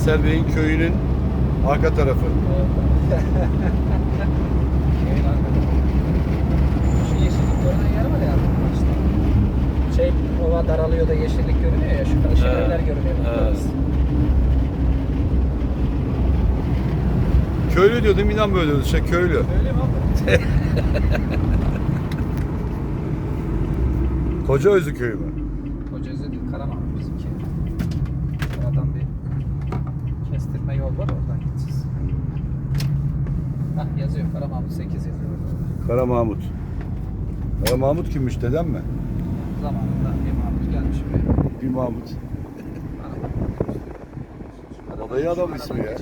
Cansel Bey'in köyünün arka tarafı. Şeyin. Şu yeşillik görünen yer var ya işte. Şey ova daralıyor da yeşillik görünüyor ya. Şu karşı Evet, evler görünüyor. evet. Köylü diyordum inan böyle diyordu. Şey köylü. Öyle mi abi? Koca Özü köyü mü? Koca değil, Karaman bizimki. Oradan bir kestirme yol var oradan gideceğiz. Hah yazıyor Karamahmut 8 yazıyor orada. Kara Mahmut. Kara Mahmut kimmiş dedem mi? Zamanında bir Mahmut gelmiş buraya. Bir Mahmut. Adayı adam ismi ya.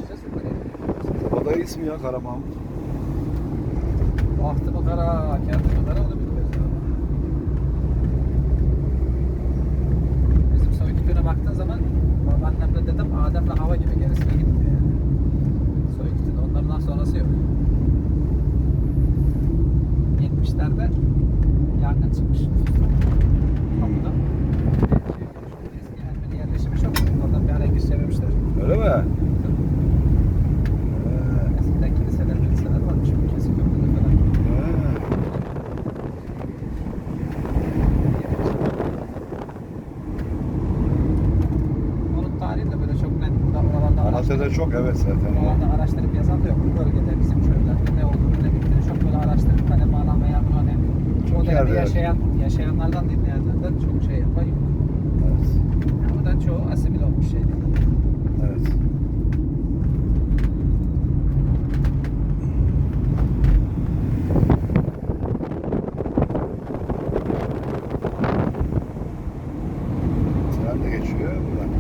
Adayı ismi ya Kara Mahmut. Bahtı mı kara, kendi mi kara onu ya. Bizim soy kütüğüne baktığın zaman babaannemle dedem Adem'le hava gibi gerisine gitmiyor yani. Soy kütüğünde onlardan sonrası yok. 70'lerde yangın çıkmış. Kapıda. Eski Ermeni yerleşimi çok. Oradan bir ara giriş çevirmişler. Öyle mi? He. Eskiden kiliseler, kiliseler varmış. Bu kesin köprüde falan. He. Onun tarihi de böyle çok net. Burada Malatya'da çok evet zaten. Oralarda araştırıp yazan da yok. Bu bölgede bizim köylerde ne olduğunu ne bittiğini çok böyle araştırıp hani bağlam veya hani Çok o yerde dönemde evet. yaşayan, yaşayanlardan dinleyenlerden çok şey yapan yok. Evet. Yani bu da çoğu asimil olmuş şey. Evet. Tren de geçiyor buradan.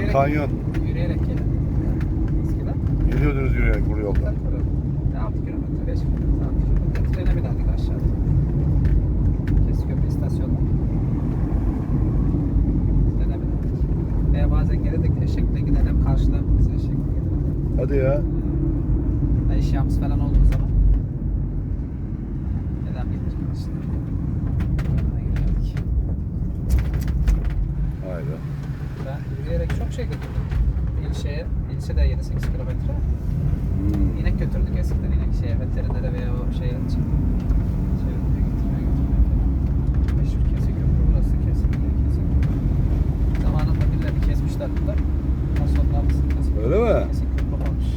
Yürüyerek- kanyon. Şey götürdüm. İlçeye, ilçe de 7-8 kilometre. Hmm. İnek götürdük eskiden inek şeye, veterinere veya o şeye. Şey, birileri kesmişler sonra mısın Keseköprü? Öyle mi? Keseköprü kalmış.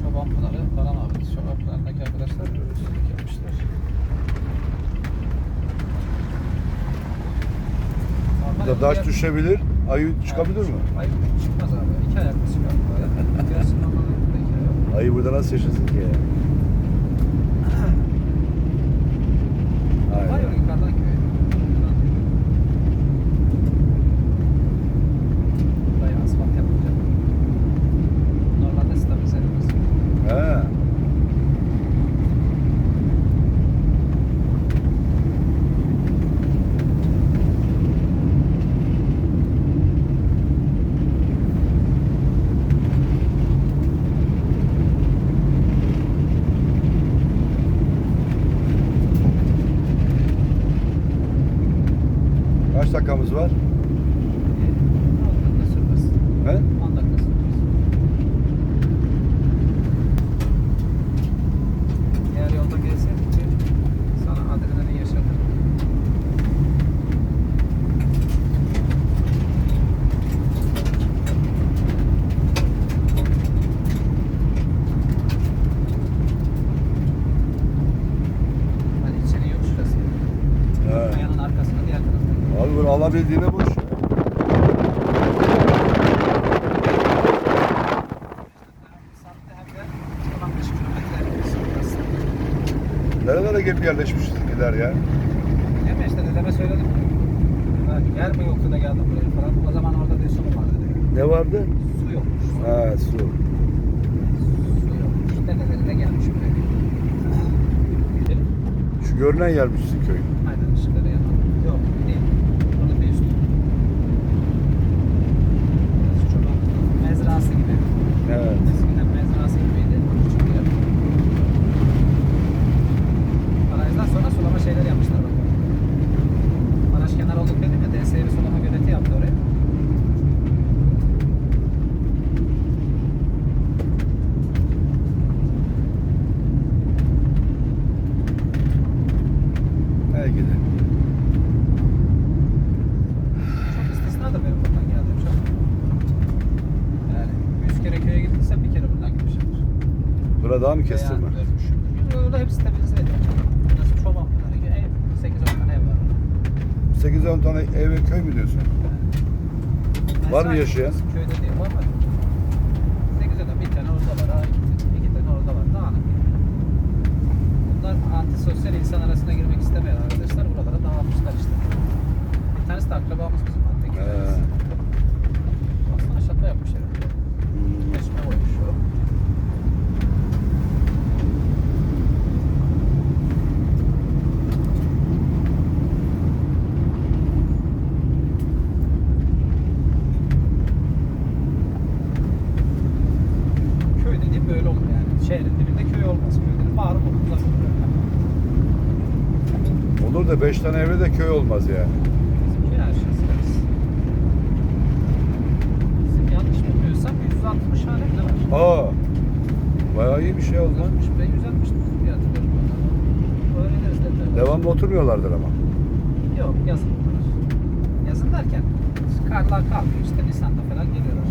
Çoban Pınarı falan abi. Çoban Pınarı'ndaki arkadaşlar üstünlük yapmışlar. Normal Burada taş düşebilir, ayı çıkabilir mi? Ayı çıkmaz abi. İki ayaklı çıkar. Gerisi normalde iki ayak. Ayı burada nasıl yaşasın ki ya Aynen. yukarıdan köy. Buraya asfalt yapılacak. Normalde stabilize edilmez. He. Kaç dakikamız var? 10 dakika sürmez. He? 10 dakika sürmez. Eğer yolda gelseydik ki sana adrenalin yaşatır. Hani içeri yok şurası. He. Kayanın arkasına diğer tarafta. Abi böyle alabildiğine boş. ya. Saatte hem de 15 kilometre sonrası. Nerelere gelip yerleşmişiz gider ya. Mi işte dedeme söyledim. Ha, yer mi yoktu da geldim buraya falan. O zaman orada bir su mu vardı dedi. Ne vardı? Su yokmuş. Ha su. su yokmuş. Dedeleri de gelmiş buraya. Şu görünen yermiş sizin köy. Aynen ışıkları yanan. Yok değil. Orada bir üstü. Burası çoban mezrası gibi. Evet. Eskiden mezrası gibiydi. Küçük bir yer. Barajdan sonra sulama şeyler yapmışlar bak. Baraj kenar olduk dedim ya DS'ye bir sulama göleti yaptı oraya. Daha mı kestirme? Dönmüş. Öyle hepsi stabilize. Burası çoban gibi ev. 8-10 tane ev var. 8-10 tane ev ve köy mü diyorsun? Ben Var mı yaşayan? Köyde değil var mı? 8-10 bir tane orada var. iki, iki tane orada var. Dağınık. Bunlar antisosyal insan arasına girmek istemeyen arkadaşlar buralara dağılmışlar işte. Bir tanesi de akrabamız bizim. Anteki. He. Aslında şaka yapmış herhalde. Hmm. Peşime koymuş o. Köy dediğim böyle olur yani. Şehrin dibinde köy olmaz. Köylerin bağırıp olur. Uzak olur. Olur da 5 tane evde de köy olmaz yani. Bizimki her şey sırası. Bizim yanlış bilmiyorsam 160 hane bile var. Aa. Bayağı iyi bir şey oldu lan. 160 ben 160 diye hatırlıyorum. Öğreniriz detayları. Devamlı oturmuyorlardır ama. Yok yazın bunlar. Yazın derken karlar kalkıyor işte Nisan'da falan geliyorlar.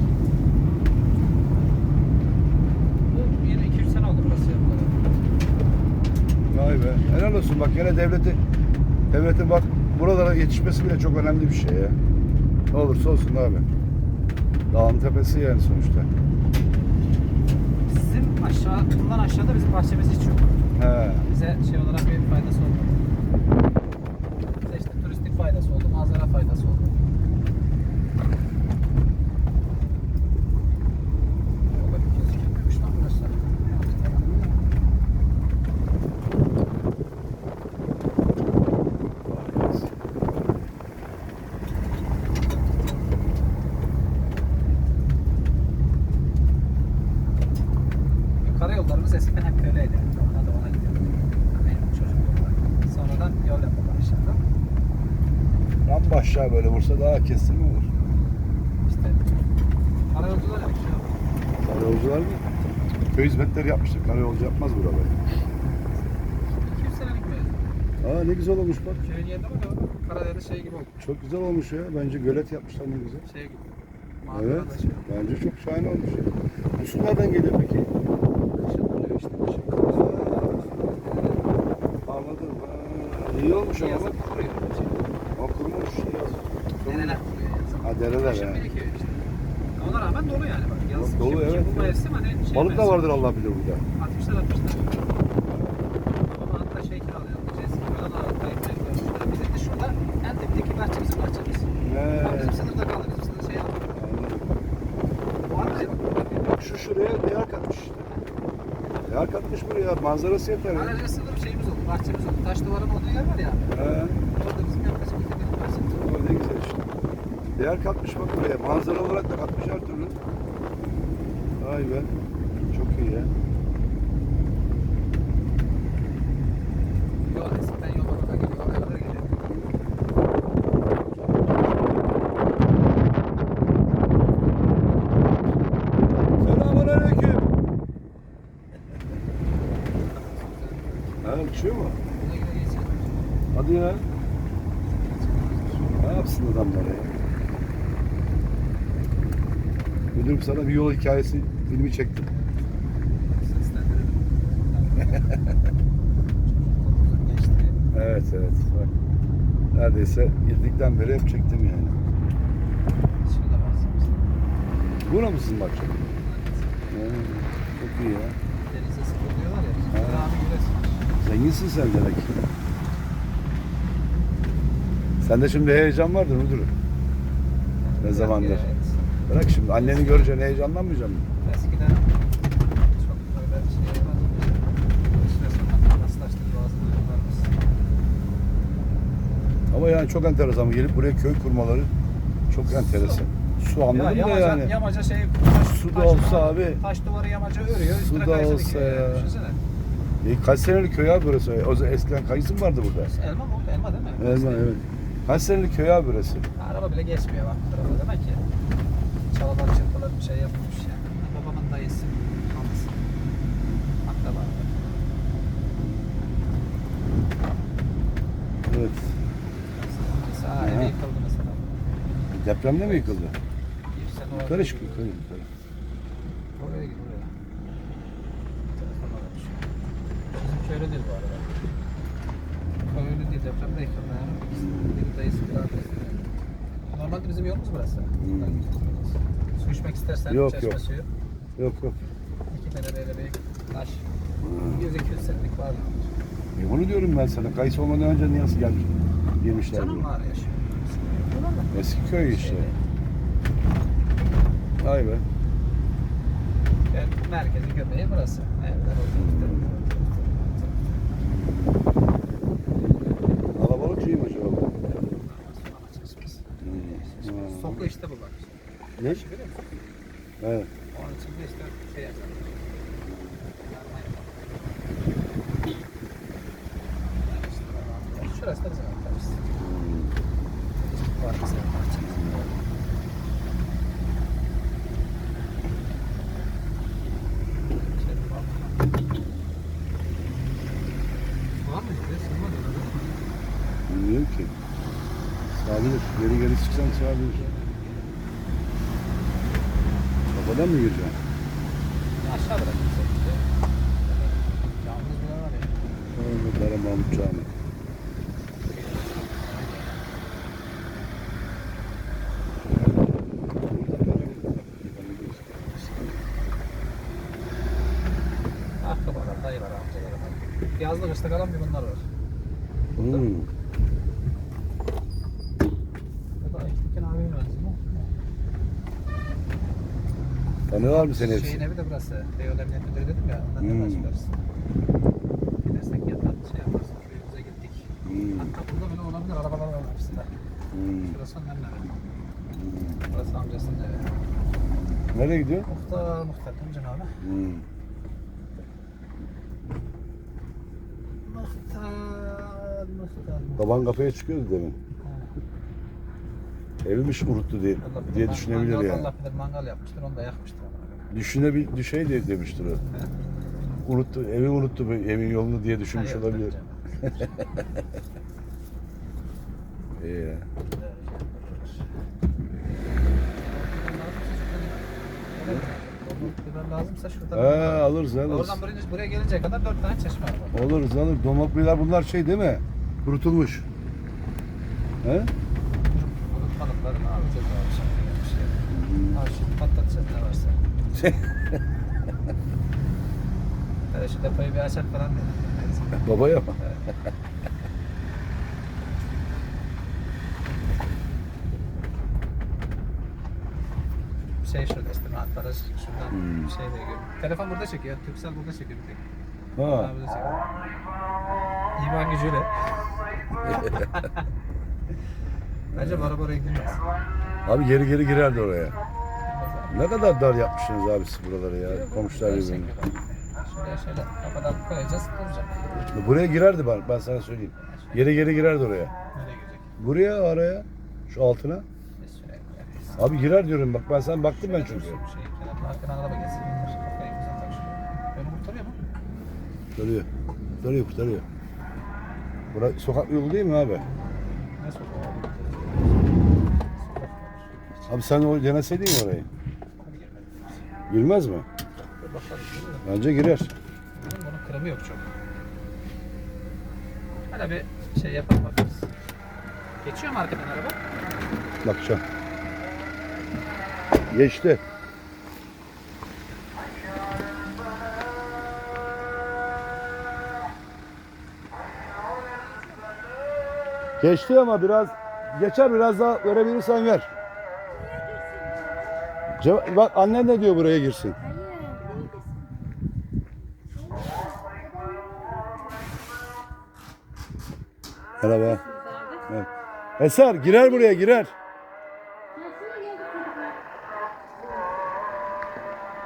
Bu yeni 2-3 sene oldu burası yapılalı. Vay be. Helal olsun bak gene devleti devletin bak buralara yetişmesi bile çok önemli bir şey ya. Ne olursa olsun abi. Dağın tepesi yani sonuçta. Bizim aşağı, bundan aşağıda bizim bahçemiz hiç yok. He. Bize şey olarak bir faydası olmadı. Bize işte turistik faydası oldu, manzara faydası oldu. O da bir kez çıkmış lan burası. Karayollarımız eskiden hep öyleydi. Ona da ona gidiyor. Benim çocukluğumda. Sonradan yol yapıyorlar aşağıda. Ramba aşağı böyle vursa daha kestirme olur. İşte karayolcular yapıyor. Karayolcular mı? Köy hizmetleri yapmıştır. Karayolcu yapmaz buraları. 200 senelik bir Aa ne güzel olmuş bak. köyün yerine bak ama Karadeniz şey gibi oldu. Çok güzel olmuş ya. Bence gölet yapmışlar ne güzel. Şey gibi. Evet. Manzara da şey. Bence çok şahane olmuş ya. Bu su nereden geliyor peki? İşte. Kışın. Anladım. Ha, iyi olmuş ama Yazın bak. kuruyor. Şey. O kurumuş yazın. Dereler kuruyor yazın. Ha dereler Kışın ya. birikiyor işte. Ona rağmen dolu yani bak. Yaz, Dolu, şimdi- evet, Bu mevsim hani şey Balık da mevsim. vardır Allah bilir burada. 60'lar 60'lar. Ama hatta şey kiralayalım diyeceğiz. Buradan da kayıp koymuşlar. Bizim de şurada en dipteki bahçe bizim bahçemiz. Ama bizim sınırda kaldı. Bizim sınırda şey aldık. Anladım. Bu arada şu şuraya işte. Değer katmış buraya. Manzarası yeter. Aracı sınır şeyimiz oldu. Bahçemiz oldu. Taş duvarın olduğu yer var ya. He. Orada bizim yaklaşık iki bin bahçemiz oldu. Ne güzel işte. Değer katmış bak buraya. Manzara olarak da katmış her türlü. Vay be. Çok iyi ya. Yol eskiden yol olarak geliyor. Oraya kadar geliyor. Selamun aleyküm. Ha uçuyor mu? Buna göre geçiyor. Hadi ya. Ne yapsın adamlar ya? Müdürüm sana bir yol hikayesi filmi çektim. Evet evet. Bak. Neredeyse girdikten beri hep çektim yani. Buna mısın bak? Ha, çok iyi ya. Denize sıfır diyorlar ya. Zenginsin sen demek. Sende şimdi heyecan vardır müdürüm. Ne zamandır? Evet. Bırak şimdi anneni görünce? Eskiden çok böyle şey var. Bir süre sonra rastlaştık bazı duygularımız. Ama yani çok enteresan. Gelip buraya köy kurmaları çok enteresan. Su anladın mı yamaca, yani? Yamaca şey taş, Su da taş olsa duvar- abi. Taş duvarı yamaca örüyor. Su da olsa yani. ya. Düşünsene. E, kaç senelik köy abi burası? O zaman eskiden kayısı mı vardı burada? Elma mı? Elma değil mi? Elma evet. Kaç senelik köy abi burası? Araba bile geçmiyor bak. Araba demek ki. Çalılar çırpılar bir şey yapmış yani. Babamın dayısı. Amcası. Akraba. Evet. Mesela evi yıkıldı mesela. Depremde mi yıkıldı? Bir sene Yukarı çık yukarı yukarı. Oraya git oraya. Bak. Şöyle değil bu arada. Köylü değil depremde yıkılma yani. Bir dayısı bir arkası. Normalde bizim yolumuz burası. Hmm. Su içmek istersen Yok, çeşme yok. suyu. Yok yok. İki tane böyle bir taş. Hmm. 100-200 senelik var. E bunu diyorum ben sana. Kayısı olmadan önce niye nasıl gelmiş? Girmişler Canım var yaşıyor. Eski köy işte. Şeyde, Vay be. Merkezi göbeği burası. Evler orada. İşte bu bak. Ne? Yaşı görüyor musun? Evet. Onun içinde işte şey yazar. Şurası da bizim arkamız. Var bizim bahçemiz. De. Bilmiyorum ki. Sağabilir. Geri geri çıksan sağabilir. Kafadan mı gireceksin? Aşağı bırakayım seni. Camımız bile var ya. Orada Dara Mahmut Camii. Var. Yazlık işte kalan bir bunlar var. Hmm. Bu da Ektiken abinin benziyor. Tanıyorlar mı seni hepsi? Şeyin evi de burası. Beyoğlu Emniyet Müdürü dedim ya. Ondan Hmm. başlarız. Gidersek yatar şey yaparsın. Köyümüze gittik. Hmm. Hatta burada bile olabilir. Arabalar var hepsinde. Hmm. Şurası onun evi. Burası amcasının evi. Nereye gidiyor? Muhtar, muhtar değil mi Can abi? Hmm. Muhtar, muhtar. Baban kafaya çıkıyordu demin. Diye, Allah bilir, diye man- düşünebilir mangal, yani. Allah bilir mangal yapmıştır, onu da yakmıştır. Düşünebil, şey de demiştir o. Unuttu, evi unuttu, evin yolunu diye düşünmüş Hayır, olabilir. İyi ya. Biber lazımsa şuradan. Ha, alırız alırız. Oradan buraya, buraya gelinceye kadar dört tane çeşme var. Alırız alırız. Domak biber bunlar şey değil mi? Kurutulmuş. He? Bunun kalıplarını alacağız abi şimdi. Şey. Şimdi patlatacağız ne varsa. Hele şu depoyu bir açak falan dedim. Babaya bak. Şey şurada işte hatta şuradan Hmm. şey de görüyorum. Telefon burada çekiyor. Türksel burada çekiyor bir tek. Ha. Ha. Burada çekiyor. İman gücüyle. Bence bara bara gidilmez. Abi geri geri girerdi oraya. Ne kadar dar yapmışsınız abi siz buraları ya. Komşular birbirini. Şuraya şöyle kafadan koyacağız duracak. Buraya girerdi ben, ben sana söyleyeyim. Geri geri girerdi oraya. Nereye girecek? Buraya araya. Şu altına. Biz şuraya koyarız. Abi girer diyorum bak ben sana baktım ben çünkü. Şey, kenarına arkadan araba gelsin. yeter. Kafayı bize tak şuraya. Beni kurtarıyor mu? Kurtarıyor. Kurtarıyor kurtarıyor. Burası sokak yolu değil mi abi? Ne? Sokak Abi sen o deneseydin ya orayı. Girmez mi? Bence girer. Bunun kırımı yok çok. Hala bir şey yapalım bakarız. Geçiyor mu arkadan araba? Bakacağım. Geçti. Geçti ama biraz geçer biraz daha verebilirsen ver. Ceva- bak annen ne diyor buraya girsin. Merhaba. Evet. Eser girer buraya girer.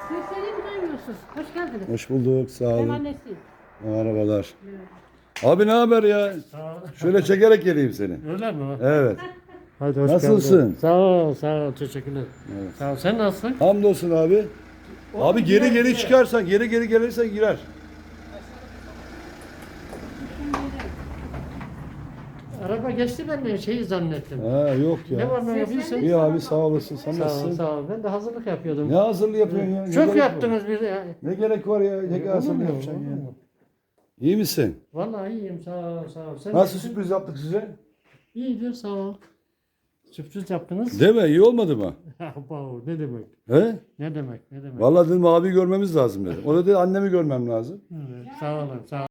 Sesleri duymuyorsun. Hoş geldiniz. Hoş bulduk sağ Ben olun. annesiyim. Merhabalar. Abi ne haber ya? Şöyle çekerek geleyim seni. Öyle mi? Evet. Hadi hoş Nasılsın? geldin. Sağ ol, sağ ol. Teşekkürler. Evet. Sağ ol. Sen nasılsın? Hamdolsun abi. Abi geri girer, geri girer. çıkarsan, geri geri gelirsen girer. Araba geçti ben de şeyi zannettim. Ha yok Ne ya. var ne yapıyorsun? İyi abi sağ olasın. Sen Sağ ol, nasılsın? sağ ol. Ben de hazırlık yapıyordum. Ne hazırlığı yapıyorsun ya? Ne Çok gerek yaptınız bir Var? Ne gerek var ya? Ne Olur hazırlığı mu? yapacaksın Olur ya? mu? İyi misin? Vallahi iyiyim sağ ol sağ ol. Sen Nasıl nasılsın? sürpriz yaptık size? İyidir sağ ol. Sürpriz yaptınız. Değil mi? İyi olmadı mı? Wow, ne demek? He? Ne demek? Ne demek? Vallahi dedim abi görmemiz lazım dedim. O da dedi annemi görmem lazım. Evet, sağ olun sağ